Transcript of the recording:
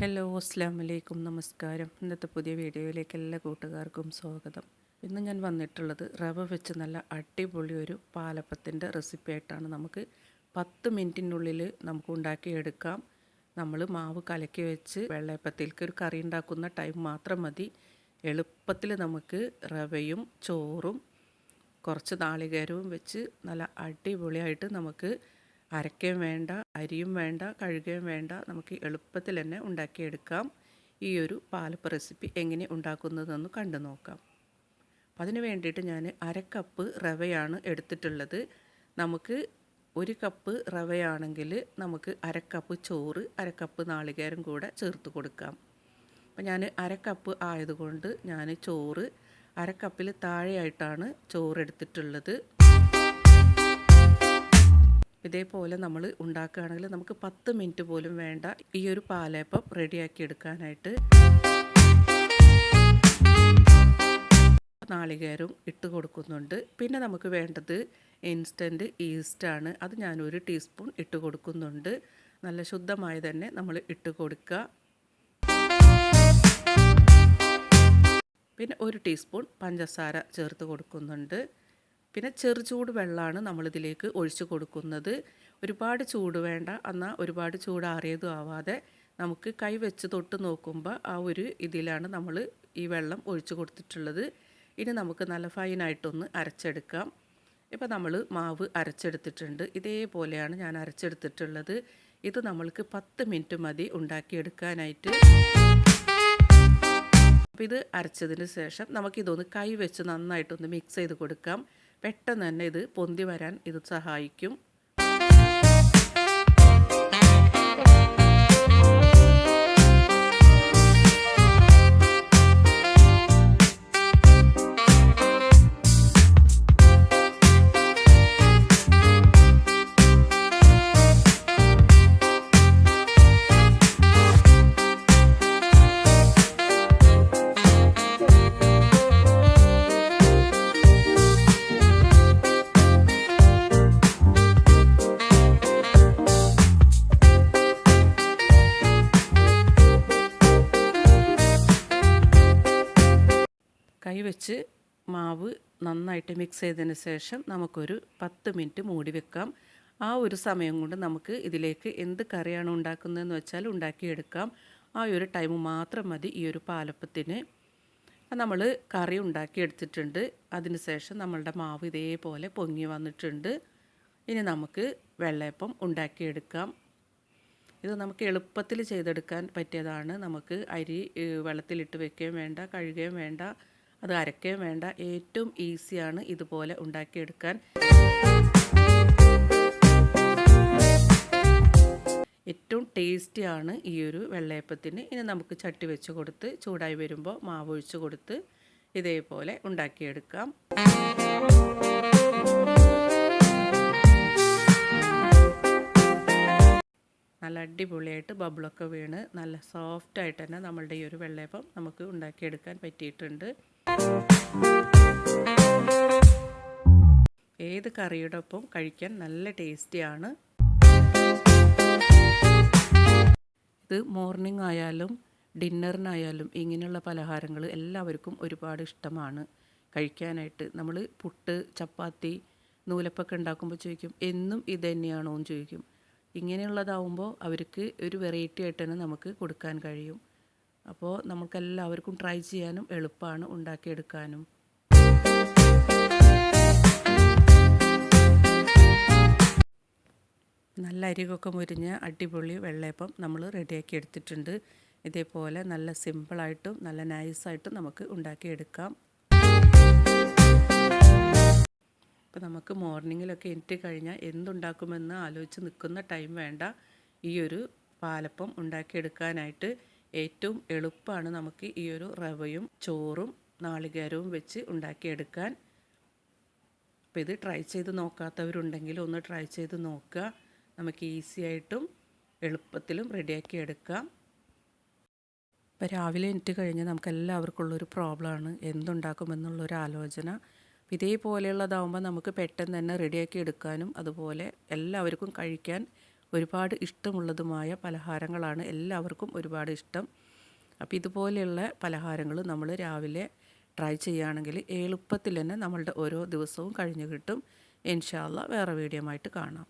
Hello അസ്സാം വലൈക്കും നമസ്കാരം. ഇന്നത്തെ പുതിയ വീഡിയോയിലേക്ക് എല്ലാ കൂട്ടുകാർക്കും സ്വാഗതം. ഇന്ന് ഞാൻ വന്നിട്ടുള്ളത് റവ വെച്ച് നല്ല അടിപൊളി ഒരു പാലപ്പത്തിന്റെ റെസിപ്പി ആയിട്ടാണ്. നമുക്ക് പത്ത് മിനിറ്റിനുള്ളിൽ നമുക്ക് ഉണ്ടാക്കിയെടുക്കാം. നമ്മൾ മാവ് കലക്കി വെച്ച് വെള്ളയപ്പത്തിലേക്ക് ഒരു കറി ഉണ്ടാക്കുന്ന ടൈം മാത്രം മതി. എളുപ്പത്തിൽ നമുക്ക് റവയും ചോറും കുറച്ച് നാളികേരവും വെച്ച് നല്ല അടിപൊളിയായിട്ട് നമുക്ക് അരയ്ക്കാൻ വേണ്ട അരിയും വേണ്ട കഴുകയും വേണ്ട നമുക്ക് എളുപ്പത്തിൽ തന്നെ ഉണ്ടാക്കിയെടുക്കാം. ഈ ഒരു പാലപ്പ റെസിപ്പി എങ്ങനെ ഉണ്ടാക്കുന്നതെന്ന് കണ്ടു നോക്കാം. അപ്പം അതിന് വേണ്ടിയിട്ട് ഞാൻ അരക്കപ്പ് കപ്പ് റവയാണ് എടുത്തിട്ടുള്ളത്. നമുക്ക് ഒരു കപ്പ് റവയാണെങ്കിൽ നമുക്ക് അരക്കപ്പ് കപ്പ് ചോറ് അരക്കപ്പ് കപ്പ് നാളികേരം കൂടെ ചേർത്ത് കൊടുക്കാം. അപ്പം ഞാൻ അരക്കപ്പ് കപ്പ് ആയതുകൊണ്ട് ഞാൻ ചോറ് അരക്കപ്പിൽ കപ്പിൽ താഴെയായിട്ടാണ് ചോറ് എടുത്തിട്ടുള്ളത്. ഇതേപോലെ നമ്മൾ ഉണ്ടാക്കുകയാണെങ്കിൽ നമുക്ക് പത്ത് മിനിറ്റ് പോലും വേണ്ട ഈ ഒരു പാലേപ്പം റെഡിയാക്കി എടുക്കാനായിട്ട്. നാളികേരവും ഇട്ട് കൊടുക്കുന്നുണ്ട്. പിന്നെ നമുക്ക് വേണ്ടത് ഇൻസ്റ്റന്റ് ഈസ്റ്റാണ് അത് ഞാൻ ഒരു ടീസ്പൂൺ ഇട്ട് കൊടുക്കുന്നുണ്ട്. നല്ല ശുദ്ധമായി തന്നെ നമ്മൾ ഇട്ട് കൊടുക്കുക. പിന്നെ ഒരു ടീസ്പൂൺ പഞ്ചസാര ചേർത്ത് കൊടുക്കുന്നുണ്ട്. പിന്നെ ചെറു ചൂട് വെള്ളമാണ് നമ്മളിതിലേക്ക് ഒഴിച്ചു കൊടുക്കുന്നത്. ഒരുപാട് ചൂട് വേണ്ട എന്നാൽ ഒരുപാട് ചൂടാറിയതും ആവാതെ നമുക്ക് കൈ വെച്ച് തൊട്ട് നോക്കുമ്പോൾ ആ ഒരു ഇതിലാണ് നമ്മൾ ഈ വെള്ളം ഒഴിച്ചു കൊടുത്തിട്ടുള്ളത്. ഇനി നമുക്ക് നല്ല ഫൈനായിട്ടൊന്ന് അരച്ചെടുക്കാം. ഇപ്പോൾ നമ്മൾ മാവ് അരച്ചെടുത്തിട്ടുണ്ട്. ഇതേപോലെയാണ് ഞാൻ അരച്ചെടുത്തിട്ടുള്ളത്. ഇത് നമ്മൾക്ക് പത്ത് മിനിറ്റ് മതി ഉണ്ടാക്കിയെടുക്കാനായിട്ട്. അപ്പോൾ ഇത് അരച്ചതിന് ശേഷം നമുക്കിതൊന്ന് കൈ വെച്ച് നന്നായിട്ടൊന്ന് മിക്സ് ചെയ്ത് കൊടുക്കാം. പെട്ടെന്ന് തന്നെ ഇത് പൊന്തി വരാൻ ഇത് സഹായിക്കും. കൈവച്ച് മാവ് നന്നായിട്ട് മിക്സ് ചെയ്തതിന് ശേഷം നമുക്കൊരു പത്ത് മിനിറ്റ് മൂടി വെക്കാം. ആ ഒരു സമയം കൊണ്ട് നമുക്ക് ഇതിലേക്ക് എന്ത് കറിയാണ് ഉണ്ടാക്കുന്നതെന്ന് വെച്ചാൽ ഉണ്ടാക്കിയെടുക്കാം. ആ ഒരു ടൈം മാത്രം മതി ഈ ഒരു പാലപ്പത്തിന്. നമ്മൾ കറി ഉണ്ടാക്കിയെടുത്തിട്ടുണ്ട്. അതിന് ശേഷം നമ്മളുടെ മാവ് ഇതേപോലെ പൊങ്ങി വന്നിട്ടുണ്ട്. ഇനി നമുക്ക് വെള്ളയപ്പം ഉണ്ടാക്കിയെടുക്കാം. ഇത് നമുക്ക് എളുപ്പത്തിൽ ചെയ്തെടുക്കാൻ പറ്റിയതാണ്. നമുക്ക് അരി വെള്ളത്തിലിട്ട് വെക്കുകയും വേണ്ട കഴുകുകയും വേണ്ട. അത് അരക്കുകയും വേണ്ട. ഏറ്റവും ഈസിയാണ് ഇതുപോലെ ഉണ്ടാക്കിയെടുക്കാൻ. ഏറ്റവും ടേസ്റ്റിയാണ് ഈ ഒരു വെള്ളയപ്പത്തിന്. ഇനി നമുക്ക് ചട്ടി വെച്ച് കൊടുത്ത് ചൂടായി വരുമ്പോൾ മാവ് ഒഴിച്ച് കൊടുത്ത് ഇതേപോലെ ഉണ്ടാക്കിയെടുക്കാം. നല്ല അടിപൊളിയായിട്ട് ബബിളൊക്കെ വീണ് നല്ല സോഫ്റ്റായിട്ട് തന്നെ നമ്മളുടെ ഈ ഒരു വെള്ളയപ്പം നമുക്ക് ഉണ്ടാക്കിയെടുക്കാൻ പറ്റിയിട്ടുണ്ട്. ഏത് കറിയുടെ ഒപ്പം കഴിക്കാൻ നല്ല ടേസ്റ്റിയാണ്? ഇത് മോർണിംഗ് ആയാലും ഡിന്നറിനായാലും ഇങ്ങനെയുള്ള പലഹാരങ്ങൾ എല്ലാവർക്കും ഒരുപാട് ഇഷ്ടമാണ്. കഴിക്കാനായിട്ട് നമ്മൾ പുട്ട് ചപ്പാത്തി നൂലപ്പൊക്കെ ഉണ്ടാക്കുമ്പോൾ ചോദിക്കും എന്നും ഇത് തന്നെയാണോ? എന്ന് ചോദിക്കും. ഇങ്ങനെയുള്ളതാവുമ്പോൾ അവർക്ക് ഒരു വെറൈറ്റി ആയിട്ട് തന്നെ നമുക്ക് കൊടുക്കാൻ കഴിയും. അപ്പോൾ നമുക്കെല്ലാവർക്കും ട്രൈ ചെയ്യാനും എളുപ്പമാണ് ഉണ്ടാക്കിയെടുക്കാനും. നല്ല അരികൊക്കെ മുരിഞ്ഞ അടിപൊളി വെള്ളയപ്പം നമ്മൾ റെഡിയാക്കി എടുത്തിട്ടുണ്ട്. ഇതേപോലെ നല്ല സിമ്പിളായിട്ടും നല്ല നൈസായിട്ടും നമുക്ക് ഉണ്ടാക്കിയെടുക്കാം. അപ്പോൾ നമുക്ക് മോർണിംഗിലൊക്കെ എണീറ്റ് കഴിഞ്ഞാൽ എന്തുണ്ടാക്കുമെന്ന് ആലോചിച്ച് നിൽക്കുന്ന ടൈം വേണ്ട. ഈ ഒരു പാലപ്പം ഉണ്ടാക്കിയെടുക്കാനായിട്ട് ഏറ്റവും എളുപ്പമാണ് നമുക്ക് ഈ ഒരു റവയും ചോറും നാളികേരവും വെച്ച് ഉണ്ടാക്കിയെടുക്കാൻ. അപ്പോൾ ഇത് ട്രൈ ചെയ്ത് നോക്കാത്തവരുണ്ടെങ്കിൽ ഒന്ന് ട്രൈ ചെയ്ത് നോക്കുക. നമുക്ക് ഈസി ആയിട്ടും എളുപ്പത്തിലും റെഡിയാക്കി എടുക്കാം. ഇപ്പോൾ രാവിലെ എണീറ്റ് കഴിഞ്ഞാൽ നമുക്ക് എല്ലാവർക്കും ഉള്ളൊരു പ്രോബ്ലമാണ് എന്തുണ്ടാക്കുമെന്നുള്ളൊരു ആലോചന. ഇതേപോലെയുള്ളതാവുമ്പോൾ നമുക്ക് പെട്ടെന്ന് തന്നെ റെഡിയാക്കി എടുക്കാനും അതുപോലെ എല്ലാവർക്കും കഴിക്കാൻ ഒരുപാട് ഇഷ്ടമുള്ളതുമായ പലഹാരങ്ങളാണ് എല്ലാവർക്കും ഒരുപാട് ഇഷ്ടം. അപ്പോൾ ഇതുപോലെയുള്ള പലഹാരങ്ങൾ നമ്മൾ രാവിലെ ട്രൈ ചെയ്യുകയാണെങ്കിൽ എളുപ്പത്തിൽ തന്നെ നമ്മളുടെ ഓരോ ദിവസവും കഴിഞ്ഞ് കിട്ടും. ഇൻഷാല്ല വേറെ വീഡിയോ ആയിട്ട് കാണാം.